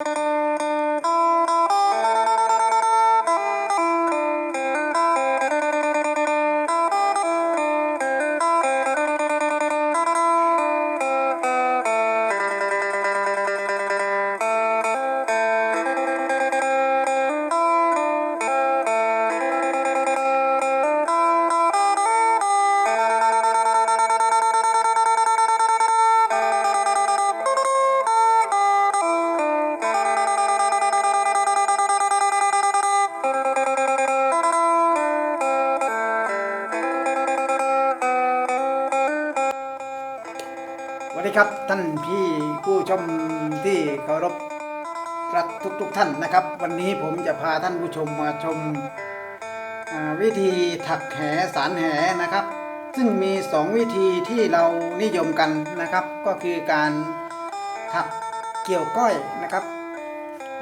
ส วัสดีครับท่านพี่ผู้ชมที่เคารพรักทุกทุกๆท่านนะครับ วันนี้ผมจะพาท่านผู้ชมมาชมวิธีถักแหสารแหนะครับ ซึ่งมีสองวิธีที่เรานิยมกันนะครับ ก็คือการถักเกี่ยวก้อยนะครับ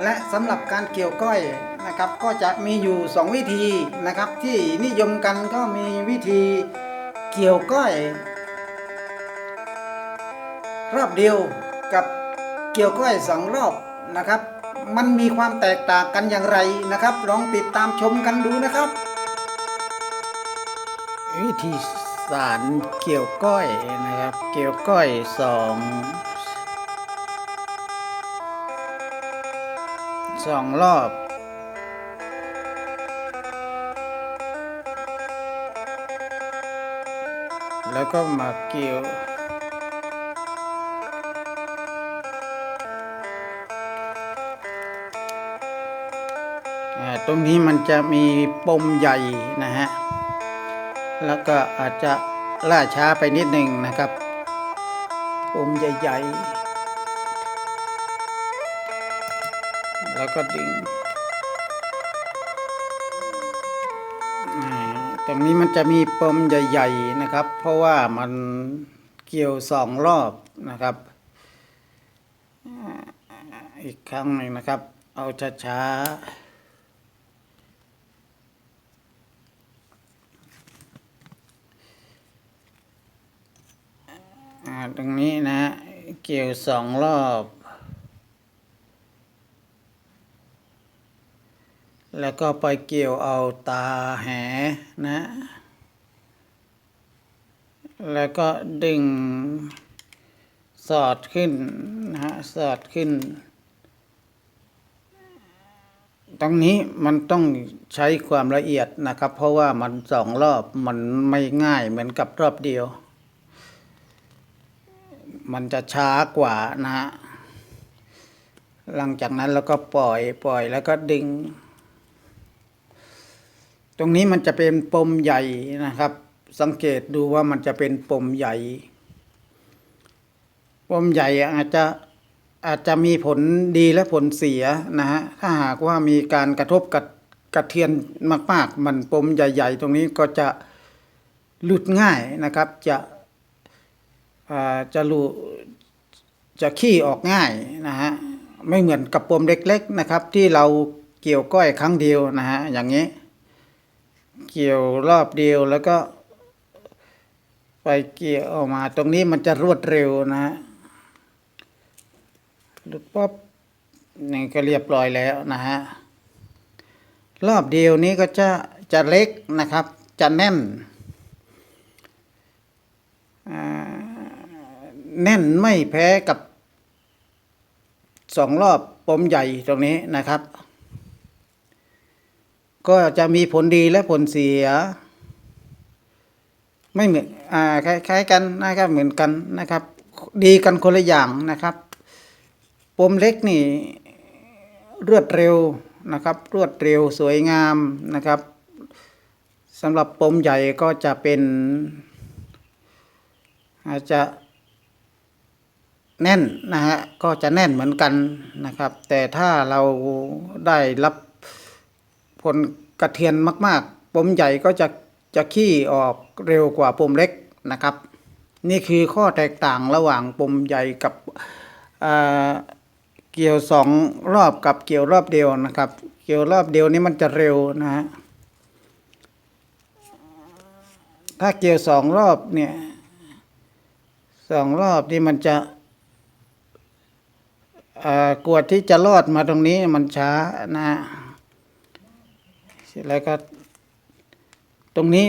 และสำหรับการเกี่ยวก้อยนะครับ ก็จะมีอยู่สองวิธีนะครับ ที่นิยมกันก็มีวิธีเกี่ยวก้อย รอบเดียวกับเกี่ยวก้อยสองรอบนะครับ มันมีความแตกต่างกันอย่างไรนะครับ ลองติดตามชมกันดูนะครับวิธีสารเกี่ยวก้อยนะครับ เกี่ยวก้อยสองสองรอบแล้วก็มาเกี่ยว ตรงนี้มันจะมีปมใหญ่นะฮะ แล้วก็อาจจะล่าช้าไปนิดหนึ่งนะครับ ปมใหญ่ๆ แล้วก็ดึงอ่าตรงนี้มันจะมีปมใหญ่ ๆนะครับ เพราะว่ามันเกี่ยวสองรอบนะครับ อีกครั้งหนึ่งนะครับ เอาช้าๆ ตรงนี้นะ เกี่ยวสองรอบ แล้วก็ไปเกี่ยวเอาตาแหนะ แล้วก็ดึงสอดขึ้นนะฮะสอดขึ้น ตรงนี้มันต้องใช้ความละเอียดนะครับ เพราะว่ามันสองรอบมันไม่ง่ายเหมือนกับรอบเดียว มันจะช้ากว่านะฮะหลังจากนั้นเราก็ปล่อยปล่อยแล้วก็ดึง ตรงนี้มันจะเป็นปมใหญ่นะครับ สังเกตดูว่ามันจะเป็นปมใหญ่ ปมใหญ่อาจจะอาจจะมีผลดีและผลเสียนะฮะถ้าหากว่ามีการกระทบกับกระเทือนมาก ๆ มันปมใหญ่ ๆ ตรงนี้ก็จะหลุดง่ายนะครับจะ จะรูจะขี้ออกง่ายนะฮะไม่เหมือนกับปมเล็กๆนะครับ ที่เราเกี่ยวก้อยครั้งเดียวนะฮะอย่างนี้ เกี่ยวรอบเดียวแล้วก็ ไปเกี่ยวออกมา ตรงนี้มันจะรวดเร็วนะฮะหลุดป๊อบนี่ก็เรียบร้อยแล้วนะฮะรอบเดียวนี้ก็จะจะเล็กนะครับ จะแน่นอ่า แน่นไม่แพ้กับสองรอบปมใหญ่ตรงนี้นะครับ ก็จะมีผลดีและผลเสีย ไม่เหมือนอ่าคล้ายๆกันนะครับเหมือนกันนะครับ ดีกันคนละอย่างนะครับ ปมเล็กนี่รวดเร็วนะครับ รวดเร็วสวยงามนะครับสำหรับปมใหญ่ก็จะเป็น อาจจะ แน่นนะฮะก็จะแน่นเหมือนกันนะครับ แต่ถ้าเราได้รับผลกระเทือนมาก ๆปมใหญ่ก็จะจะขี้ออกเร็วกว่าปมเล็กนะครับ นี่คือข้อแตกต่างระหว่างปมใหญ่กับเกี่ยวสองรอบกับเกี่ยวรอบเดียวนะครับ เกี่ยวรอบเดียวนี้มันจะเร็วนะฮะถ้าเกี่ยวสองรอบเนี่ยสองรอบนี่มันจะ กวดที่จะลอดมาตรงนี้มันช้านะสร็จแล้วก็ ตรงนี้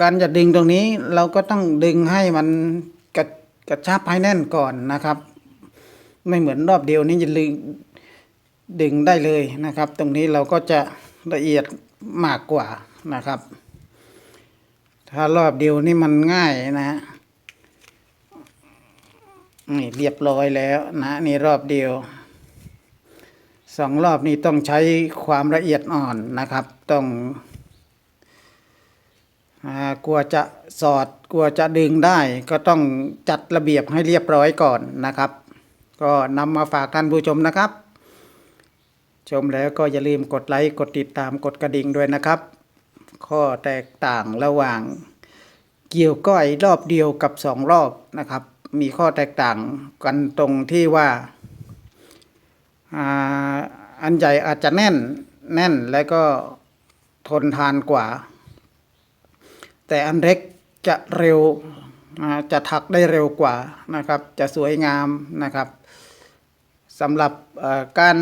การจะดึงตรงนี้เราก็ต้องดึงให้มันกระกระชับให้แน่นก่อนนะครับ ไม่เหมือนรอบเดียวนี้จะดึงดึงได้เลยนะครับ ตรงนี้เราก็จะละเอียดมากกว่านะครับ ถ้ารอบเดียวนี่มันง่ายนะฮะ นี่เรียบร้อยแล้วนะนี่รอบเดียวสองรอบนี้ต้องใช้ความละเอียดอ่อนนะครับ ต้องอกลัวจะสอดกลัวจะดึงได้ก็ต้องจัดระเบียบให้เรียบร้อยก่อนนะครับ ก็นำมาฝากท่านผู้ชมนะครับ ชมแล้วก็อย่าลืมกดไลค์กดติดตามกดกระดิ่งด้วยนะครับ ข้อแตกต่างระหว่างเกี่ยวก้อยรอบเดียวกับสองรอบนะครับ มีข้อแตกต่างกันตรงที่ว่าอันใหญ่อาจจะแน่นแน่นแล้วก็ทนทานกว่า แต่อันเล็กจะเร็วจะถักได้เร็วกว่านะครับ จะสวยงามนะครับสำหรับการ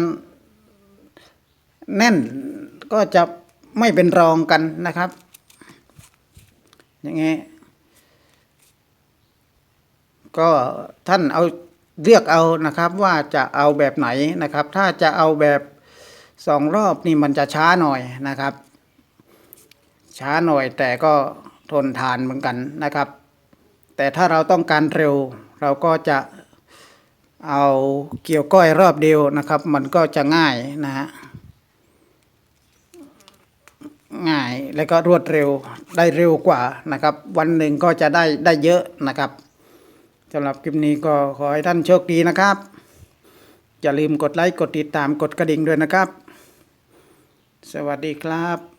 แน่นก็จะไม่เป็นรองกันนะครับ อย่างงี้ ก็ท่านเอาเลือกเอานะครับว่าจะเอาแบบไหนนะครับ ถ้าจะเอาแบบสองรอบนี่มันจะช้าหน่อยนะครับ ช้าหน่อยแต่ก็ทนทานเหมือนกันนะครับ แต่ถ้าเราต้องการเร็ว เราก็จะเอาเกี่ยวก้อยรอบเดียวนะครับ มันก็จะง่ายนะฮะง่ายแล้วก็รวดเร็วได้เร็วกว่านะครับ วันหนึ่งก็จะได้ได้เยอะนะครับ สำหรับคลิปนี้ก็ขอให้ท่านโชคดีนะครับ อย่าลืมกดไลค์กดติดตามกดกระดิ่งด้วยนะครับ สวัสดีครับ